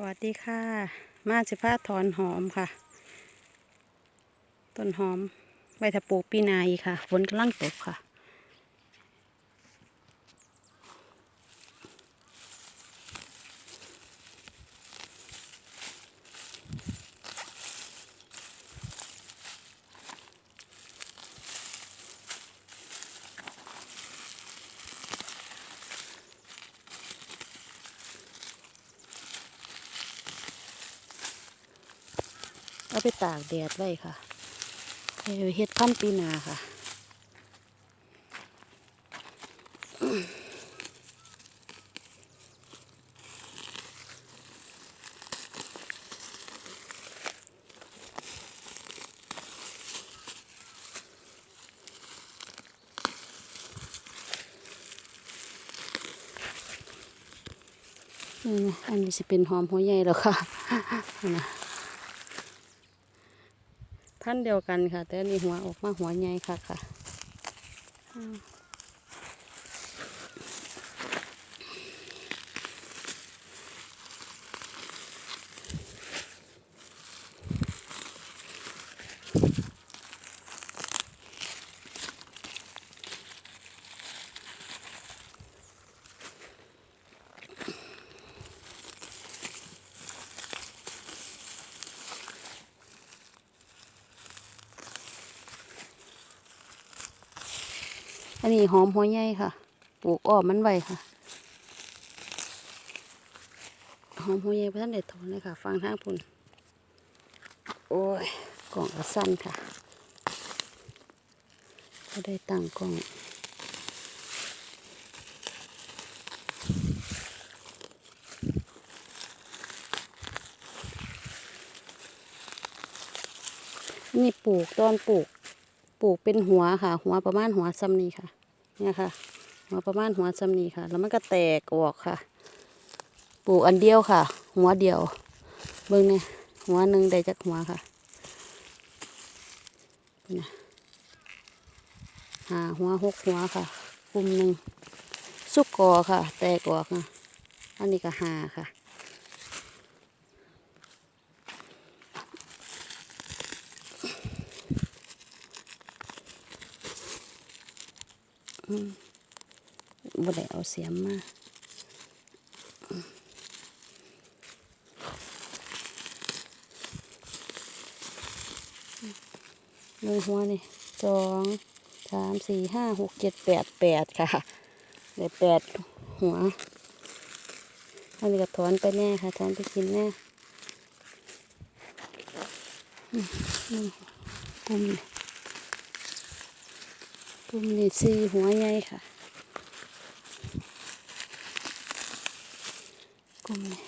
สวัสดีค่ะ มาสิพาถอนหอมค่ะ ต้นหอมใบทะปูปีนาอีค่ะฝนกำลังตกค่ะ เอาไปตากแดดไว้ค่ะเฮ็ดพันปีนาค่ะอันนี้จะเป็นหอมหัวใหญ่แล้วค่ะนั่นะ พันธุ์เดียวกันค่ะ แต่นี่หัวออกมาหัวใหญ่ค่ะค่ะ อันนี้หอมหัวใหญ่ค่ะ ปลูกอ้อมมันไว้ค่ะ หอมหัวใหญ่พระท่านเด็ดถอนเลยค่ะ ฟังทางพุ่น โอ้ย กล่องสั้นค่ะก็ได้ตั้งกล่องนี่ปลูกตอนปลูก ปลูกเป็นหัวค่ะ หัวประมาณหัวซ้ำนี้ค่ะ เนี่ยค่ะหัวประมาณหัวซ้ำนี้ค่ะ แล้วมันก็แตกออกค่ะ ปลูกอันเดียวค่ะ หัวเดียว เบิ่งเนี่ยหัวหนึ่งได้จากหัวค่ะนี่หาหัวหกหัวค่ะกลุ่มหนึ่งสุกกอค่ะ แตกออกค่ะ อันนี้ก็หาค่ะ บ่ได้เอาเสียมมามือหัวนี่สองสามสี่ห้าหกเจ็ดแปดแปดค่ะได้แปดหัวอันนี้ก็ถอนไปแน่ค่ะถอนไปกินแน่อืมอืม ลุ่มนี่สี่หัวใหญ่ค่ะกลุ่มนี้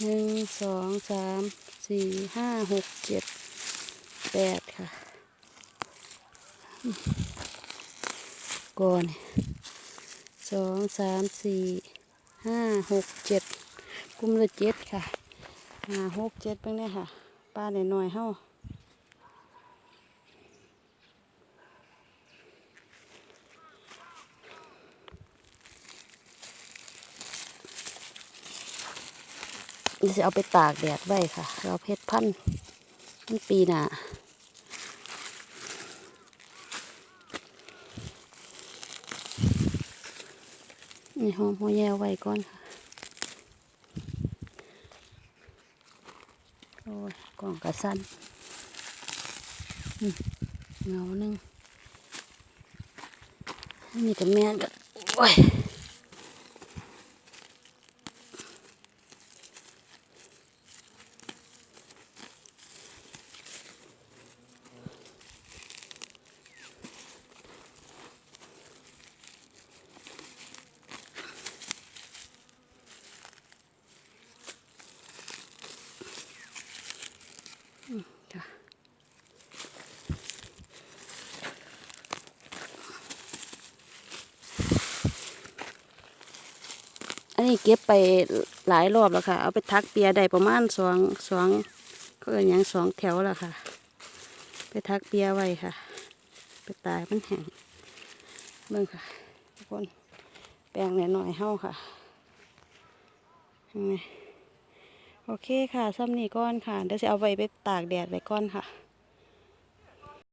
หนึ่งสองสามสี่ห้าหกเจ็ดแปดค่ะก่อนสองสามสี่ห้าหกเจ็ดกลุ่มละเจ็ดค่ะห้าหกเจ็ดเป็นไงค่ะป้าหน่อยๆเฮ้า นี่จะเอาไปตากแดดไว้ค่ะ เราเพชรพันธุ์มันปีหน้านี่หอมหัวแยวไว้ก่อนค่ะ โอ้ยกล่องกระสันเงาหนึ่งนี่แต่แม่ก็โอ้ย อันนี้เก็บไปหลายรอบแล้วค่ะ เอาไปทักเปียได้ประมาณสองสองก็เป็นอย่างสองแถวแล้วค่ะ ไปทักเปียไว้ค่ะ ไปตายมันแห้งเบิ่งค่ะทุกคนแปลงหน่อยๆเฮาค่ะเห็นไหมโอเคค่ะซ้ำนี่ก้อนค่ะเดี๋ยวจะเอาไว้ไปตากแดดไว้ก้อนค่ะ